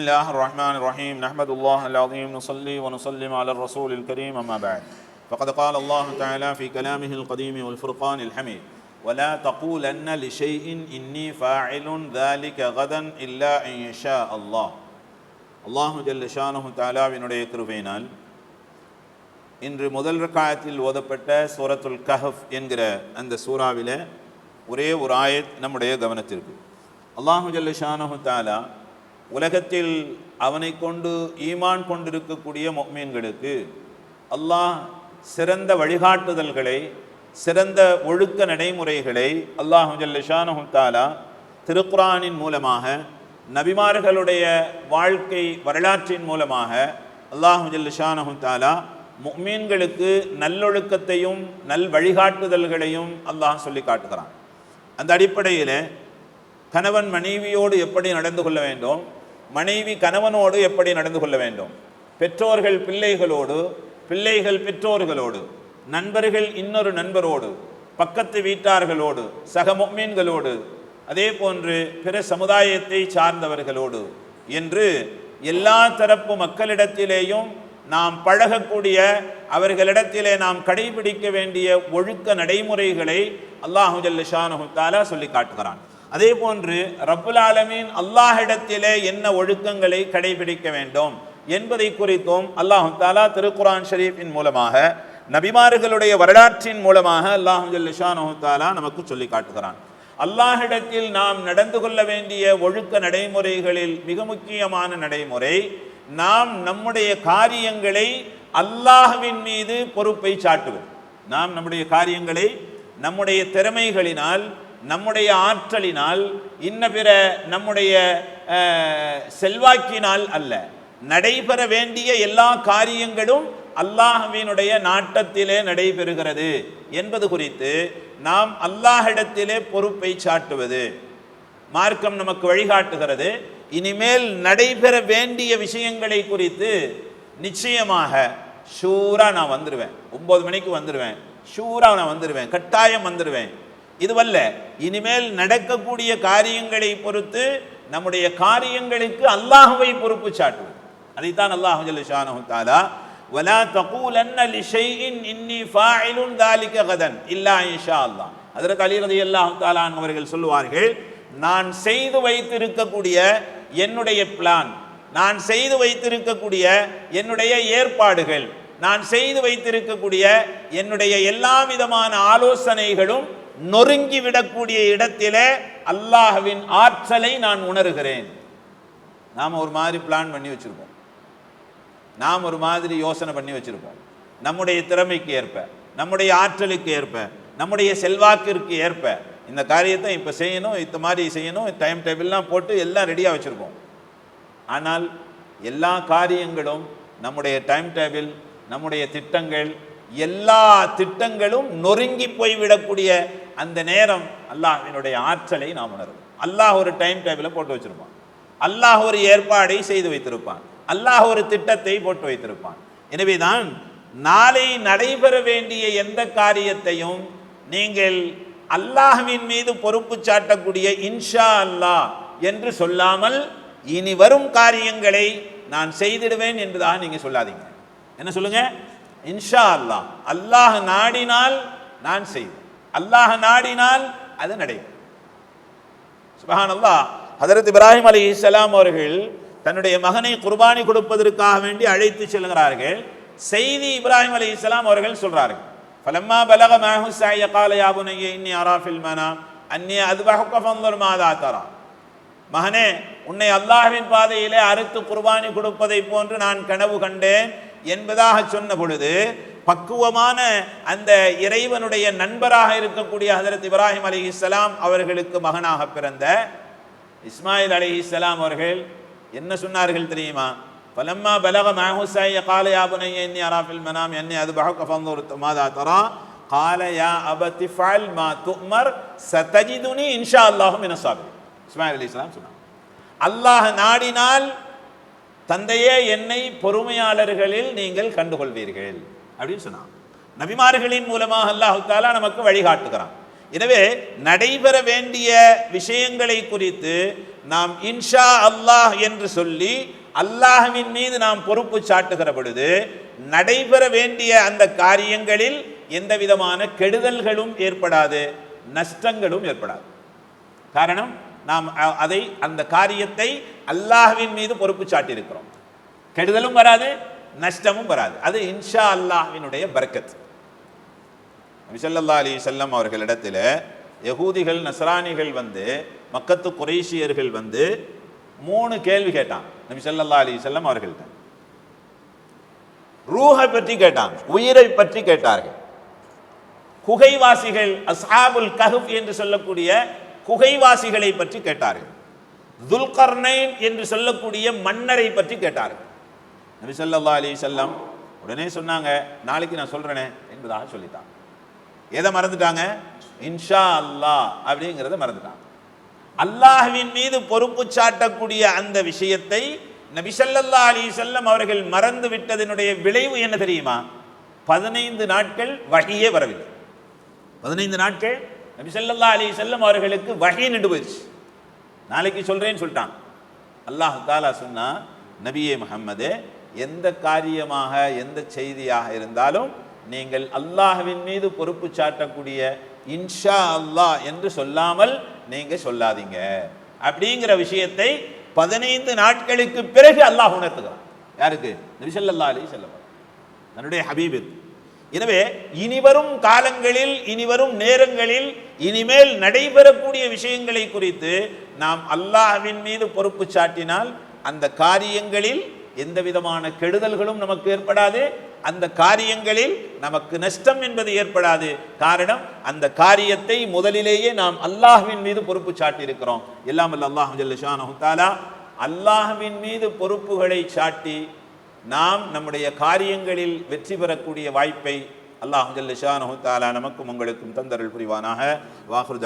بسم الله الرحمن الرحيم نحمد الله العظيم نصلي ونسلم على الرسول الكريم أما بعد فقد قال الله تعالى في كلامه القديم والفرقان الحميد ولا تقولن لشيء إني فاعل ذلك غدا إلا أن يشاء الله அல்லாஹு ஜல்ல ஷானஹு தாலாவினுடைய கிருபையினால் இன்று முதல் ரக்காயத்தில் ஓதப்பட்ட சூரத்துல் கஹஃப் என்கிற அந்த சூறாவில ஒரே ஒரு ஆயத் நம்முடைய கவனத்திற்கு அல்லாஹு ஜல்ல ஷானஹு தாலா உலகத்தில் அவனை கொண்டு ஈமான் கொண்டிருக்கக்கூடிய மீன்களுக்கு அல்லாஹ் சிறந்த வழிகாட்டுதல்களை சிறந்த ஒழுக்க நடைமுறைகளை அல்லாஹு தாலா திருக்குரானின் மூலமாக நபிமார்களுடைய வாழ்க்கை வரலாற்றின் மூலமாக அல்லாஹு ஜல்லிஷானஹு தாலா முக்மீன்களுக்கு நல்லொழுக்கத்தையும் நல் வழிகாட்டுதல்களையும் அல்லாஹ் சொல்லி காட்டுகிறான். அந்த அடிப்படையில் கணவன் மனைவியோடு எப்படி நடந்து கொள்ள வேண்டும்? மனைவி கணவனோடு எப்படி நடந்து கொள்ள வேண்டும்? பெற்றோர்கள் பிள்ளைகளோடு பிள்ளைகள் பெற்றோர்களோடு நண்பர்கள் இன்னொரு நண்பரோடு பக்கத்து வீட்டார்களோடு சக முக்மீன்களோடு அதே போன்று பிற சமுதாயத்தை சார்ந்தவர்களோடு என்று எல்லா தரப்பு மக்களிடத்திலேயும் நாம் பழகக்கூடிய அவர்களிடத்திலே நாம் கடைபிடிக்க வேண்டிய ஒழுக்க நடைமுறைகளை அல்லாஹு ஜல்லிஷானு தாலா சொல்லி காட்டுகிறான். அதே போன்று ரப்புலாலமீன் அல்லாஹிடத்திலே என்ன ஒழுக்கங்களை கடைபிடிக்க வேண்டும் என்பதை குறித்தும் அல்லாஹு தாலா திருக்குரான் ஷரீஃபின் மூலமாக நபிமார்களுடைய வரலாற்றின் மூலமாக அல்லாஹு ஜல்லிஷானு தாலா நமக்கு சொல்லி காட்டுகிறான். அல்லாஹிடத்தில் நாம் நடந்து கொள்ள வேண்டிய ஒழுக்க நடைமுறைகளில் மிக முக்கியமான நடைமுறை நாம் நம்முடைய காரியங்களை அல்லாஹ்வின் மீது பொறுப்பை சாட்டுவது. நாம் நம்முடைய காரியங்களை நம்முடைய திறமைகளினால் நம்முடைய ஆற்றலினால் இன்ன பிற நம்முடைய செல்வாக்கினால் அல்ல. நடைபெற வேண்டிய எல்லா காரியங்களும் அல்லாஹ்வினுடைய நாட்டத்திலே நடைபெறுகிறது என்பது குறித்து நாம் அல்லாஹிடத்திலே பொறுப்பை சாட்டுவது. மார்க்கம் நமக்கு வழிகாட்டுகிறது. இனிமேல் நடைபெற வேண்டிய விஷயங்களை குறித்து நிச்சயமாக ஷூரா நான் வந்துடுவேன் ஒன்பது மணிக்கு வந்துடுவேன் ஷூரா நான் வந்துடுவேன் கட்டாயம் வந்துடுவேன் இதுவல்ல இனிமேல் நடக்கக்கூடிய காரியங்களை பொறுத்து நம்முடைய காரியங்களுக்கு அல்லாஹுவை பொறுப்பு சாட்டுவது அதைத்தான் அல்லாஹு ஜல்லுஷானு தாலா ولا تقولن لشيء اني فاعل ذلك غدا الا ان شاء الله ஹஜ்ரத் அலி ரலியல்லாஹு தஆலா அவர்கள் சொல்லுவார்கள் நான் செய்து வைத்திருக்கக்கூடிய என்னுடைய பிளான் நான் செய்து வைத்திருக்கக்கூடிய என்னுடைய ஏற்பாடுகள் நான் செய்து வைத்திருக்கக்கூடிய என்னுடைய எல்லா விதமான ஆலோசனைகளும் நொறுங்கி விடக்கூடிய இடத்திலே அல்லாஹ்வின் ஆற்றலை நான் உணர்கிறேன். நாம் ஒரு மாதிரி பிளான் பண்ணி வச்சுருப்போம். நாம் ஒரு மாதிரி யோசனை பண்ணி வச்சுருப்போம். நம்முடைய திறமைக்கு ஏற்ப நம்முடைய ஆற்றலுக்கு ஏற்ப நம்முடைய செல்வாக்கிற்கு ஏற்ப இந்த காரியத்தை இப்போ செய்யணும் இந்த மாதிரி செய்யணும் டைம் டேபிள்லாம் போட்டு எல்லாம் ரெடியாக வச்சுருக்கோம் ஆனால் எல்லா காரியங்களும் நம்முடைய டைம் டேபிள் நம்முடைய திட்டங்கள் எல்லா திட்டங்களும் நொறுங்கி போய்விடக்கூடிய அந்த நேரம் அல்லாஹினுடைய ஆற்றலை நாம் உணரும் அல்லாஹ் ஒரு டைம் டேபிளை போட்டு வச்சிருப்பான். அல்லாஹ் ஒரு ஏற்பாடை செய்து வைத்திருப்பான். அல்லாஹ் ஒரு திட்டத்தை போட்டு வைத்திருப்பான். எனவேதான் நாளை நடைபெற வேண்டிய எந்த காரியத்தையும் நீங்கள் அல்லாஹ்வின் மீது பொறுப்பு சாட்டக்கூடிய இன்ஷா அல்லாஹ் என்று சொல்லாமல் இனி வரும் காரியங்களை நான் செய்திடுவேன் என்றுதான் நீங்கள் சொல்லாதீங்க. என்ன சொல்லுங்க? இன்ஷா அல்லாஹ். அல்லாஹ் நாடினால் நான் செய்வேன். அல்லாஹ் நாடினால் அது நடைபெறும். சுபஹான் அல்லாஹ் ஹதரத் இப்ராஹிம் அலி இஸ்லாம் அவர்கள் தன்னுடைய மகனை குர்பானி கொடுப்பதற்காக வேண்டி அழைத்து செல்கிறார்கள். செய்தி இப்ராஹிம் அலி இஸ்லாம் அவர்கள் சொல்றார்கள். ஃபலம்மா பலக மாஹு சாய கால யாபுனைய இன்னி அராஃபில் மனாம் அந்நிய அதுபஹுக்க ஃபந்தர் மாதா தரா. மகனே உன்னை அல்லாஹ்வின் பாதையிலே அறுத்து குர்பானி கொடுப்பதை போன்று நான் கனவு கண்டேன். என்பதாக சொன்ன பொழுது பக்குவமான அந்த இறைவனுடைய நண்பராக இருக்கக்கூடிய ஹதரத் இப்ராஹிம் அலி இஸ்லாம் அவர்களுக்கு மகனாக பிறந்த இஸ்மாயில் அலி இஸ்லாம் அவர்கள் என்ன சொன்னார்கள் தெரியுமா? பலம்மா பலக மாஹுசாய கால யாபுனைய என்னி அராஃபில் மனாம் என்னை அது பஹக்க ஃபந்தூர் மாதா தரா. கால யா அபத்தி ஃபால் மா துமர் சதஜிதுனி இன்ஷா அல்லாஹும் என சாபி இஸ்மாயில் அலி இஸ்லாம் சொன்னாங்க. அல்லாஹ் நாடினால் தந்தையே என்னை பொறுமையாளர்களில் நீங்கள் கண்டுகொள்வீர்கள். அப்படின்னு சொன்னான். நபிமார்களின் மூலமாக அல்லாஹு தாலா நமக்கு வழிகாட்டுகிறான். எனவே நடைபெற வேண்டிய விஷயங்களை குறித்து நாம் இன்ஷா அல்லாஹ் என்று சொல்லி அல்லாஹ்வின் மீது நாம் பொறுப்பு சாட்டுகிற பொழுது நடைபெற வேண்டிய அந்த காரியங்களில் எந்த விதமான கெடுதல்களும் ஏற்படாது நஷ்டங்களும் ஏற்படாது. காரணம் நாம் அதை அந்த காரியத்தை அல்லாஹ்வின் மீது பொறுப்பு சாட்டியிருக்கிறோம். கெடுதலும் வராது நஷ்டமும் வராது. அது இன்ஷா அல்லாஹினுடைய பரக்கத். நபிசல்லா அலி செல்லம் அவர்களிடத்தில் யகூதிகள் நஸ்ரானிகள் வந்து மக்கத்து குரேஷியர்கள் வந்து மூணு கேள்வி கேட்டான் நபி அலி செல்லம் அவர்கள்ட்ட. ரூஹை பற்றி கேட்டான் உயிரை பற்றி கேட்டார்கள். குகைவாசிகள் அசாபுல் கஹப் என்று சொல்லக்கூடிய குகைவாசிகளை பற்றி கேட்டார்கள். துல்கர்னைன் என்று சொல்லக்கூடிய மன்னரை பற்றி கேட்டார்கள். நபி அலி செல்லம் உடனே சொன்னாங்க நாளைக்கு நான் சொல்கிறேனே என்பதாக சொல்லித்தான் எதை மறந்துட்டாங்க? இன்ஷா அல்லாஹ் அப்படிங்கிறத மறந்துட்டாங்க அல்லாஹ்வின் மீது பொறுப்பு சாட்டக்கூடிய அந்த விஷயத்தை நபிசல்லா அலி செல்லம் அவர்கள் மறந்து விட்டதனுடைய விளைவு என்ன தெரியுமா? பதினைந்து நாட்கள் வழியே வரவில்லை. பதினைந்து நாட்கள் நபிசல்லா அலி செல்லம் அவர்களுக்கு வழி நின்று போயிடுச்சு நாளைக்கு சொல்றேன்னு சொல்லிட்டான். அல்லாஹ் தாலா சொன்னா நபியே முகம்மதே எந்த காரியமாக எந்த செய்தியாக இருந்தாலும் நீங்கள் அல்லாஹ்வின் மீது பொறுப்பு சாட்டக்கூடிய இன்ஷா அல்லாஹ் என்று சொல்லாமல் நீங்கள் சொல்லாதீங்க. அப்படிங்கிற விஷயத்தை பதினைந்து நாட்களுக்கு பிறகு அல்லாஹ் உணர்த்துகிறான். யாருக்கு? நபிசல்லா அலி அலைஹி தன்னுடைய ஹபீபிற்கு எனவே இனிவரும் காலங்களில் இனிவரும் நேரங்களில் இனிமேல் நடைபெறக்கூடிய விஷயங்களை குறித்து நாம் அல்லாஹ்வின் மீது பொறுப்பு சாட்டினால் அந்த காரியங்களில் எந்த விதமான கெடுதல்களும் நமக்கு ஏற்படாது. அந்த காரியங்களில் நமக்கு நஷ்டம் என்பது ஏற்படாது. காரணம் அந்த காரியத்தை முதலிலேயே நாம் அல்லாஹ்வின் மீது பொறுப்பு சாட்டி இருக்கிறோம் எல்லாம் அல்ல அல்லாஹ் ஜல்லஷானஹு அல்லாஹ்வின் மீது பொறுப்புகளை சாட்டி நாம் நம்முடைய காரியங்களில் வெற்றி பெறக்கூடிய வாய்ப்பை அல்லாஹ் ஜல்ல ஷானஹு நமக்கும் உங்களுக்கும் தந்தரல் புரிவானாக. வாஹுர்